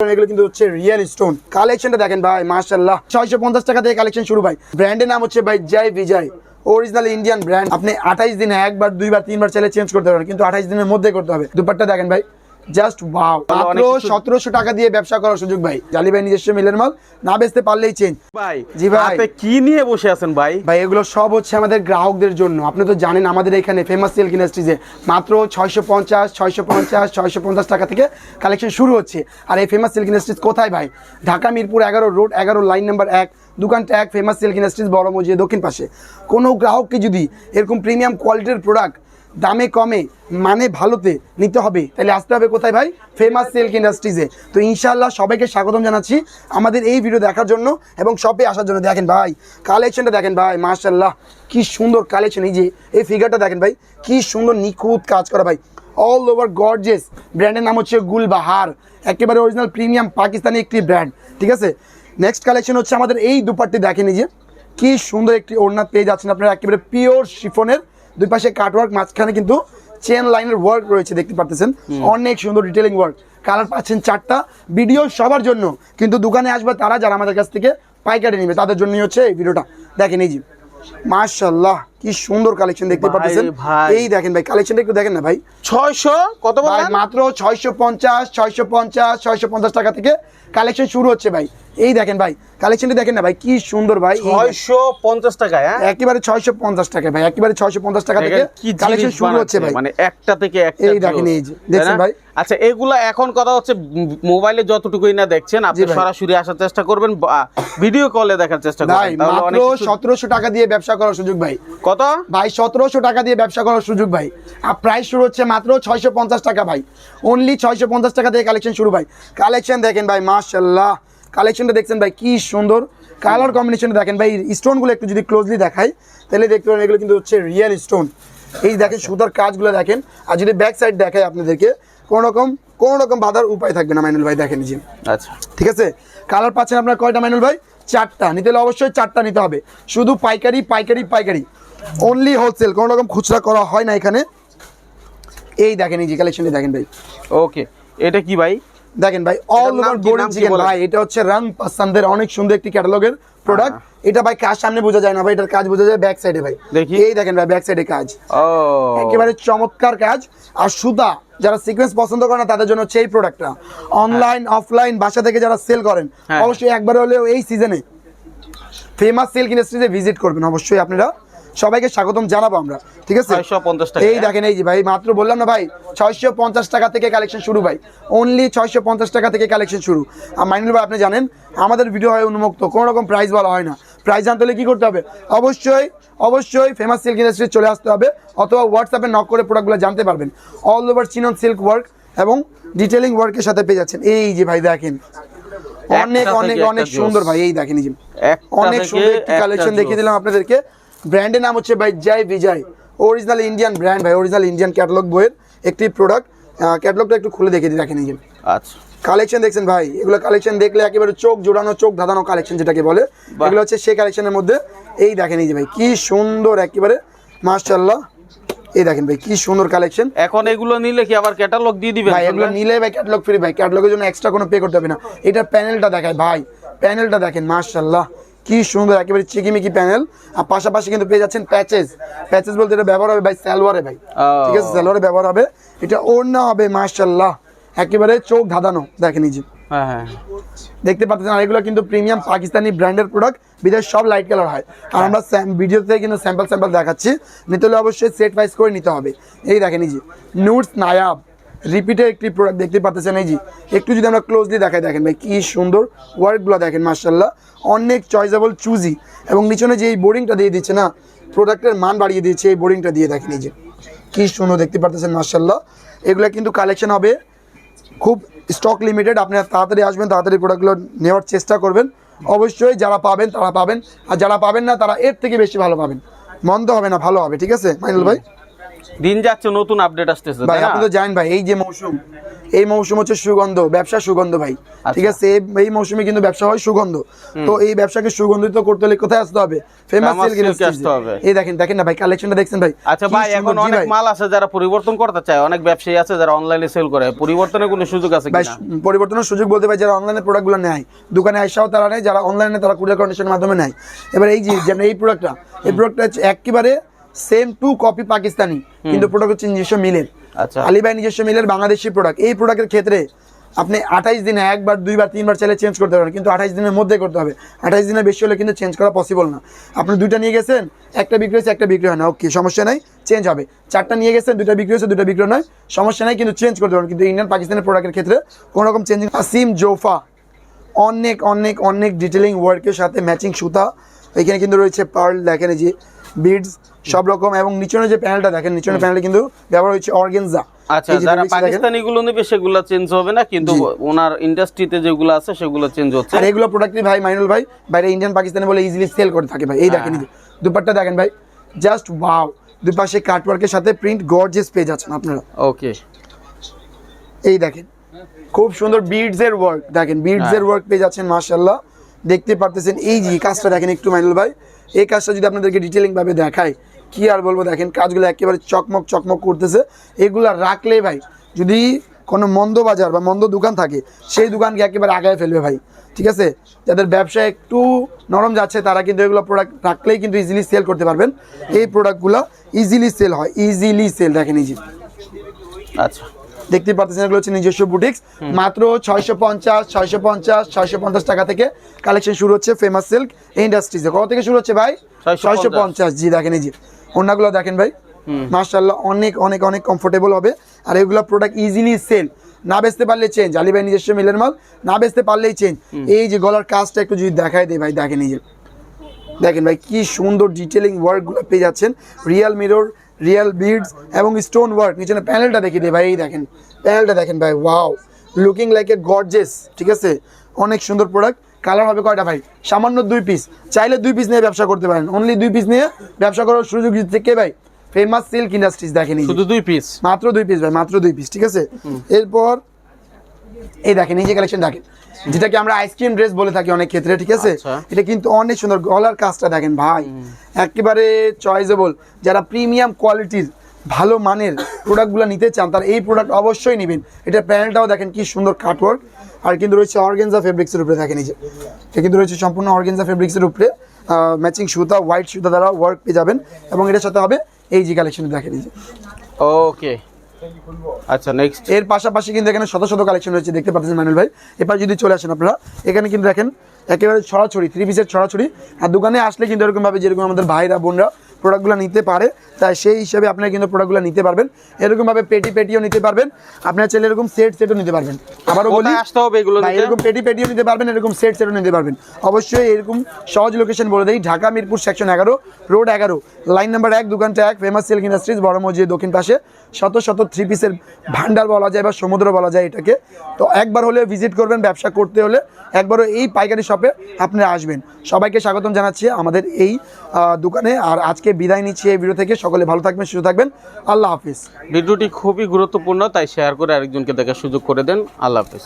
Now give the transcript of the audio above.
এগুলো কিন্তু হচ্ছে রিয়েল স্টোন দেখেন ভাই ছয়শো পঞ্চাশ টাকা কালেকশন শুরু ভাই। নাম হচ্ছে ভাই জয় ইন্ডিয়ান ব্র্যান্ড আপনি আঠাইশ দিনে একবার, দুইবার, তিনবার চাইলে চেঞ্জ করতে পারেন কিন্তু আঠাইশ দিনের মধ্যে করতে হবে। দুপারটা দেখেন ভাই। জাস্ট ওয়াও মাত্র সতেরোশো টাকা দিয়ে ব্যবসা করার সুযোগ ভাই। জালি ভাই নিজস্ব মিলের মাল না বেচতে পারলেই চেঞ্জ ভাই জি ভাই। কি নিয়ে বসে আছেন ভাই? ভাই এগুলো সব হচ্ছে আমাদের গ্রাহকদের জন্য। আপনি তো জানেন আমাদের এখানে ফেমাস সিল্ক ইন্ডাস্ট্রিজে মাত্র ছয়শো পঞ্চাশ ছয়শো পঞ্চাশ ছয়শো পঞ্চাশ টাকা থেকে কালেকশন শুরু হচ্ছে। আর এই ফেমাস সিল্ক ইন্ডাস্ট্রিজ কোথায় ভাই? ঢাকা মিরপুর এগারো রোড এগারো লাইন নাম্বার এক দোকানটা এক ফেমাস সিল্ক ইন্ডাস্ট্রিজ বড় মসজিদ দক্ষিণ পাশে। কোনো গ্রাহককে যদি এরকম প্রিমিয়াম কোয়ালিটির প্রোডাক্ট দামে কমে মানে ভালোতে নিতে হবে। তাহলে আসতে হবে কোথায় ভাই? ফেমাস সিল্ক ইন্ডাস্ট্রিজে তো ইনশাআল্লাহ সবাইকে স্বাগতম জানাচ্ছি আমাদের এই ভিডিও দেখার জন্য এবং শপে আসার জন্য। দেখেন ভাই কালেকশনটা দেখেন ভাই মাশাল্লাহ কি সুন্দর কালেকশন এই যে, এই ফিগারটা দেখেন ভাই, কি সুন্দর নিখুঁত কাজ করা ভাই। অল ওভার গর্জেস ব্র্যান্ডের নাম হচ্ছে গুলবাহার। একেবারে অরিজিনাল প্রিমিয়াম পাকিস্তানি একটি ব্র্যান্ড ঠিক আছে? নেক্সট কালেকশন হচ্ছে আমাদের এই দুপাটটি। দেখেন এই যে, কি সুন্দর একটি ওড়না পেয়ে যাচ্ছেন আপনারা, একেবারে পিওর শিফনের দুই পাশে কাটওয়ার্ক মাঝখানে কিন্তু চেন লাইনের ওয়ার্ক রয়েছে দেখতে পারতেছেন। অনেক সুন্দর ডিটেলিং ওয়ার্ক কালার পাচ্ছেন চারটা। ভিডিও সবার জন্য। কিন্তু দোকানে আসবে তারা যারা আমাদের কাছ থেকে পাইকারি নেবে তাদের জন্যই হচ্ছে এই ভিডিওটা দেখেন এই জি মাশাল্লাহ কি সুন্দর কালেকশন দেখতে পাচ্ছেন। এই দেখেন ভাই কালেকশনটা একটু দেখেন না ভাই। ছয়শো কত ভাই মাত্র ছয়শো পঞ্চাশ ছয়শো পঞ্চাশ ছয়শো পঞ্চাশ টাকা থেকে কালেকশন শুরু হচ্ছে ভাই। এই দেখেন ভাই কালেকশনটি দেখেন না ভাই কি সুন্দর ভাই এই দেখেন। ছয়শো পঞ্চাশ টাকায় হ্যাঁ? একেবারে ছয়শো পঞ্চাশ টাকা ভাই একেবারে ছয়শো পঞ্চাশ টাকা থেকে কালেকশন শুরু হচ্ছে ভাই। মানে একটা থেকে একটা এই দেখেন এই যে, তাই দেখছেন ভাই? আচ্ছা এগুলা এখন কথা হচ্ছে মোবাইলে যতটুকুই না দেখছেন আপনি। সরাসরি আসার চেষ্টা করবেন ভিডিও কলে দেখার চেষ্টা করবেন তাহলে অনেক কিছু- সতেরোশো টাকা দিয়ে ব্যবসা করার সুযোগ ভাই। কত? ভাই সতেরোশো টাকা দিয়ে ব্যবসা করার সুযোগ ভাই। আর প্রাইস শুরু হচ্ছে মাত্র ছয়শো পঞ্চাশ টাকা ভাই। অনলি ছয়শো পঞ্চাশ টাকা দিয়ে কালেকশন শুরু ভাই। কালেকশন দেখেন ভাই মাশাল্লাহ কালেকশনটা দেখছেন ভাই কি সুন্দর। কালার কম্বিনেশন দেখেন ভাই স্টোনগুলো একটু যদি ক্লোজলি দেখাই তাহলে দেখতে পারেন এগুলো কিন্তু হচ্ছে রিয়েল স্টোন এই দেখেন সুতার কাজগুলো দেখেন। আর যদি ব্যাক সাইড দেখায় আপনাদেরকে কোনো রকম কোনো রকম বাধার উপায় থাকবে না মাইনুল ভাই দেখেন যে। আচ্ছা। ঠিক আছে? কালার পাচ্ছেন আপনার কয়টা মাইনুল ভাই? চারটা। নিতে হলে অবশ্যই চারটা নিতে হবে। শুধু পাইকারি পাইকারি পাইকারি। অনলি হোলসেল কোনো রকম খুচরা করা হয় না এখানে। এই দেখেন এই যে কালেকশনটি দেখেন ভাই। ওকে এটা কি ভাই? দেখেন ভাই অল ওভার কি? চিকেন ভাই এটা হচ্ছে রাং পাসান্দের অনেক সুন্দর একটি ক্যাটালগের প্রোডাক্ট এটা ভাই কাজ সামনে বোঝা যায় না ভাই এটার কাজ বোঝা যায় ব্যাক সাইডে ভাই। দেখি। এই দেখেন ভাই ব্যাক সাইডে কাজ। একেবারে চমৎকার কাজ। আর সুতা যারা সিকোয়েন্স পছন্দ করে না তাদের জন্য হচ্ছে এই প্রোডাক্টটা অনলাইন অফলাইন বাসা থেকে যারা সেল করেন হ্যাঁ। অবশ্যই একবার হলেও এই সিজনে ফেমাস সিল্ক ইন্ডাস্ট্রিতে ভিজিট করবেন। অবশ্যই আপনারা সবাইকে স্বাগতম জানাব আমরা ঠিক আছে? এই হ্যাঁ? দেখেন এই যে ভাই মাত্র বললাম না ভাই ছয়শো পঞ্চাশ টাকা থেকে কালেকশন শুরু ভাই। অনলি ছয়শো পঞ্চাশ টাকা থেকে কালেকশন শুরু। আর মাইনুল ভাই আপনি জানেন আমাদের ভিডিও হয় উন্মুক্ত কোনো রকম প্রাইস বলা হয় না। প্রাইস জানতে হলে কী করতে হবে? অবশ্যই অবশ্যই ফেমাস সিল্ক ইন্ডাস্ট্রি চলে আসতে হবে অথবা হোয়াটসঅ্যাপে নক করে প্রোডাক্টগুলো জানতে পারবেন। All over chinon silk work এবং ডিটেলিং ওয়ার্কের সাথে পেয়ে যাচ্ছেন। এই যে ভাই দেখেন অনেক অনেক অনেক সুন্দর ভাই এই দেখেন এই যে অনেক সুন্দর একটি কালেকশন দেখিয়ে দিলাম আপনাদেরকে। ব্র্যান্ডের নাম হচ্ছে ভাই Joy Bijoy. Original Indian brand ভাই অরিজিনাল ইন্ডিয়ান ক্যাটালগ বইয়ের একটি প্রোডাক্ট ক্যাটালগটা একটু খুলে দেখে দিই দেখেন এই আচ্ছা। কালেকশন দেখছেন ভাই? এগুলো কালেকশন দেখলে একেবারে চোখ জোড়ানো চোখ ধাঁধানো কালেকশন যেটাকে বলে। এগুলো হচ্ছে সেই কালেকশনের মধ্যে। এই দেখেন এই যে ভাই কি সুন্দর একেবারে। মাশাআল্লাহ। এই দেখেন ভাই কি সুন্দর কালেকশন এখন এগুলো নিলে কি আবার ক্যাটালগ দিয়ে দিবেন ভাই এগুলো নিলে ভাই ক্যাটালগ ফ্রি ভাই। ক্যাটালগের জন্য এক্সট্রা কোনো পে করতে হবে না। এটা প্যানেলটা দেখায় ভাই। প্যানেলটা দেখেন মাশাআল্লাহ। কি সুন্দর একেবারে চিকিমিকি প্যানেল আর পাশাপাশি কিন্তু পেয়ে যাচ্ছেন প্যাচেস প্যাচেস বলতে এটা ব্যবহার হবে ভাই সালোয়ারে ভাই। ঠিক আছে সালোয়ারে ব্যবহার হবে। এটা ওড়না হবে মাশাআল্লাহ। একেবারে চোখ ধাঁধানো দেখেন এই যে। হ্যাঁ হ্যাঁ দেখতে পাচ্ছেন আর এগুলো কিন্তু প্রিমিয়াম পাকিস্তানি ব্র্যান্ডের প্রোডাক্ট বিদেশ সব লাইট কালার হয়। আর আমরা ভিডিওতে কিন্তু স্যাম্পল স্যাম্পল দেখাচ্ছি। নিতে হলে অবশ্যই সেট ওয়াইজ করে নিতে হবে। এই দেখেন যে নুটস নায়াব রিপিটের একটি প্রোডাক্ট দেখতে পাচ্ছেন এই যে। একটু যদি আমরা ক্লোজলি দেখাই, দেখেন ভাই, কি সুন্দর ওয়ার্কগুলো দেখেন মার্শাল্লাহ অনেক চয়েসেবল চুজি এবং নিচনে যে এই বোর্ডিংটা দিয়ে দিচ্ছে না প্রোডাক্টের মান বাড়িয়ে দিয়েছে এই বোর্ডিংটা দিয়ে, দেখেন এই যে। কি সুন্দর দেখতে পারতেছেন মার্শাল্লাহ এগুলো কিন্তু কালেকশন হবে খুব স্টক লিমিটেড আপনারা তাড়াতাড়ি আসবেন, তাড়াতাড়ি প্রোডাক্টগুলো নেওয়ার চেষ্টা করবেন। অবশ্যই যারা পাবেন, তারা পাবেন। আর যারা পাবেন না, তারা এর থেকে বেশি ভালো পাবেন। মন্দ হবে না, ভালো হবে, ঠিক আছে মাইনুল ভাই? দিন যাচ্ছে নতুন আপডেট আসতেছে ভাই আপনি তো জানেন ভাই এই যে মৌসুম এই মৌসুম হচ্ছে সুগন্ধ ব্যবসা সুগন্ধ ভাই। আচ্ছা। ঠিক আছে এই- মৌসুমে কিন্তু ব্যবসা হয় সুগন্ধ। তো এই ব্যবসাকে সুগন্ধিত করতে হলে কোথায় আসতে হবে? ফেমাস সিল্ক আসতে হবে। এই দেখেন দেখেন না ভাই কালেকশনটা দেখছেন ভাই? আচ্ছা ভাই এখন অনেক মাল আছে যারা পরিবর্তন করতে চায় অনেক ব্যবসায়ী আছে যারা অনলাইনে সেল করে। পরিবর্তনের কোনো সুযোগ আছে ভাই পরিবর্তনের সুযোগ বলতে ভাই যারা অনলাইনে প্রোডাক্টগুলো নেয় দোকানে আইসাও তারা নেয় যারা অনলাইনে তারা কুরিয়ার কন্ডিশনের মাধ্যমে নেয়। এবার এই যে যেমন এই প্রোডাক্টটা এই প্রোডাক্টটা একেবারে সেম টু কপি পাকিস্তানি কিন্তু প্রোডাক্ট হচ্ছে নিজস্ব মিলের আচ্ছা। আলিবাই নিজস্ব মিলের বাংলাদেশি প্রোডাক্ট এই প্রোডাক্টের ক্ষেত্রে আপনি আঠাইশ দিনে একবার দুইবার তিনবার চাইলে চেঞ্জ করতে পারেন কিন্তু আঠাইশ দিনের মধ্যে করতে হবে। আঠাইশ দিনের বেশি হলে কিন্তু চেঞ্জ করা পসিবল না। আপনি দুইটা নিয়ে গেছেন একটা বিক্রি হয়েছে একটা বিক্রি হয় না। ওকে সমস্যা নাই চেঞ্জ হবে। চারটা নিয়ে গেছেন দুইটা বিক্রি হয়েছে দুইটা বিক্রি নয়। সমস্যা নাই কিন্তু চেঞ্জ করতে পারেন। কিন্তু ইন্ডিয়ান পাকিস্তানের প্রোডাক্টের ক্ষেত্রে কোনো রকম চেঞ্জিং আসিম জোফা অনেক অনেক অনেক ডিটেলিং ওয়ার্কের সাথে ম্যাচিং সুতা। এখানে কিন্তু রয়েছে পার্ল দেখেন যে বিডস সব রকম এবং নিচনের যে প্যানেলটা দেখেন নিচনের প্যানেলে কিন্তু ব্যবহার হচ্ছে অর্গেনজা। আচ্ছা যারা পাকিস্তানি গুলো নেবে সেগুলো চেঞ্জ হবে না কিন্তু ওনার ইন্ডাস্ট্রিতে যেগুলো আছে সেগুলো চেঞ্জ হচ্ছে। আর এগুলো প্রোডাক্টই ভাই মাইনুল ভাই বাইরে ইন্ডিয়ান পাকিস্তানি বলে ইজিলি সেল করে থাকে ভাই। এই দেখেন এই দুপাট্টা দেখেন ভাই। জাস্ট ওয়াও দুপাশে কাটওয়ার্কের সাথে প্রিন্ট গর্জিয়াস পেজ যাচ্ছেন আপনারা। ওকে এই দেখেন খুব সুন্দর বিডস এর ওয়ার্ক দেখেন বিডস এর ওয়ার্ক পেয়ে যাচ্ছেন মাশাল্লাহ দেখতে পারতেছেন এই যে কাজটা দেখেন একটু মাইনুল ভাই। এই কাজটা যদি আপনাদেরকে ডিটেলিং ভাবে দেখায় কি আর বলব দেখেন, কাজগুলো একেবারে চকমক চকমক করতেছে। এগুলা রাখলে ভাই, যদি কোনো মন্দ বাজার বা মন্দ দোকান থাকে, সেই দোকানকে একেবারে আগায় ফেলবে ভাই, ঠিক আছে? যাদের ব্যবসা একটু নরম যাচ্ছে, তারা কিন্তু এগুলো প্রোডাক্ট রাখলেই কিন্তু ইজিলি সেল করতে পারবেন। এই প্রোডাক্টগুলো ইজিলি সেল হয় ইজিলি সেল দেখেন ইজি আচ্ছা। দেখতে পাচ্ছেন এগুলো হচ্ছে নিজস্ব বুটিক্স মাত্র ছয়শো পঞ্চাশ ছয়শো পঞ্চাশ ছয়শো পঞ্চাশ টাকা থেকে কালেকশন শুরু হচ্ছে ফেমাস সিল্ক ইন্ডাস্ট্রিজে কত থেকে শুরু হচ্ছে ভাই? ছয়শো পঞ্চাশ। জি দেখেন এই জি অন্যগুলো দেখেন ভাই। মার্শাল্লাহ অনেক অনেক অনেক কমফোর্টেবল হবে। আর এগুলো প্রোডাক্ট ইজিলি সেল না বেচতে পারলে চেঞ্জ আলী ভাই নিজস্ব মিলের মাল না বেচতে পারলেই চেঞ্জ এই যে গলার কাজটা একটু যদি দেখায় দেয় ভাই দেখেন এই যে। দেখেন ভাই কি সুন্দর ডিটেলিং ওয়ার্কগুলো পেয়ে যাচ্ছেন। রিয়েল মিরর রিয়েল বিডস এবং স্টোন ওয়ার্ক নিচে প্যানেলটা দেখিয়ে দিই ভাই এই দেখেন প্যানেলটা দেখেন ভাই wow looking like a gorgeous ঠিক আছে? অনেক সুন্দর প্রোডাক্ট কালার হবে কয়টা ভাই? সামান্য দুই পিস চাইলে দুই পিস নিয়ে ব্যবসা করতে পারেন। অনলি দুই পিস নিয়ে ব্যবসা করার সুযোগ দিচ্ছে কে ভাই? ফেমাস সিল্ক ইন্ডাস্ট্রিজ দেখেন শুধু দুই পিস মাত্র দুই পিস ভাই মাত্র দুই পিস ঠিক আছে? এরপর এই দেখেন এই যে কালেকশন দেখেন। যেটাকে আমরা আইসক্রিম ড্রেস বলে থাকি অনেক ক্ষেত্রে ঠিক আছে? আচ্ছা। এটা কিন্তু অনেক সুন্দর গলার কাজটা দেখেন ভাই। একেবারে চয়েসেবল যারা প্রিমিয়াম কোয়ালিটির ভালো মানের প্রোডাক্টগুলো নিতে চান তারা এই প্রোডাক্ট অবশ্যই নেবেন। এটা প্যানেলটাও দেখেন কি সুন্দর কাটওয়ার্ক আর কিন্তু রয়েছে অর্গেনজা ফেব্রিক্সের উপরে দেখেন এই যে। এটা কিন্তু রয়েছে সম্পূর্ণ অর্গেনজা ফেব্রিক্সের উপরে। ম্যাচিং সুতা হোয়াইট সুতা দ্বারা ওয়ার্ক পেয়ে যাবেন। এবং এটার সাথে হবে এই যে কালেকশন দেখেন এই যে। ওকে আচ্ছা নেক্সট এর পাশাপাশি কিন্তু এখানে শত শত কালেকশন রয়েছে দেখতে পাচ্ছেন মানুল ভাই। এবার যদি চলে আসেন আপনারা এখানে কিন্তু দেখেন একেবারে ছড়াছড়ি থ্রি পিসের ছড়াছড়ি। আর দোকানে আসলে কিন্তু এরকম ভাবে যেরকম আমাদের ভাইরা বোনরা প্রোডাক্টগুলো নিতে পারে তাই সেই হিসাবে আপনারা কিন্তু প্রোডাক্টগুলো নিতে পারবেন। এরকম ভাবে পেটি পেটিও নিতে পারবেন। আপনারা চাইলে এরকম সেট সেটও নিতে পারবেন। আবারও বলি আসতে হবে এগুলো এরকম পেটি পেটিও নিতে পারবেন এরকম সেট সেটও নিতে পারবেন। অবশ্যই এরকম সহজ লোকেশন বলে দেই ঢাকা মিরপুর সেকশন এগারো রোড এগারো। লাইন নাম্বার এক দোকানটা এক ফেমাস সিল্ক ইন্ডাস্ট্রিজ বড় মসজিদ দক্ষিণ পাশে। শত শত থ্রি পিসের ভান্ডার বলা যায় বা সমুদ্র বলা যায় এটাকে। তো একবার হলে ভিজিট করবেন, ব্যবসা করতে হলে একবারও এই পাইকারি শপে আপনারা আসবেন। সবাইকে স্বাগতম জানাচ্ছি আমাদের এই দোকানে। আর আজকে বিদায় নিচ্ছি এই ভিডিও থেকে। সকলে ভালো থাকবেন, সুস্থ থাকবেন। আল্লাহ হাফিজ। ভিডিওটি খুবই গুরুত্বপূর্ণ, তাই শেয়ার করে আরেকজনকে দেখার সুযোগ করে দেন। আল্লাহ হাফেজ।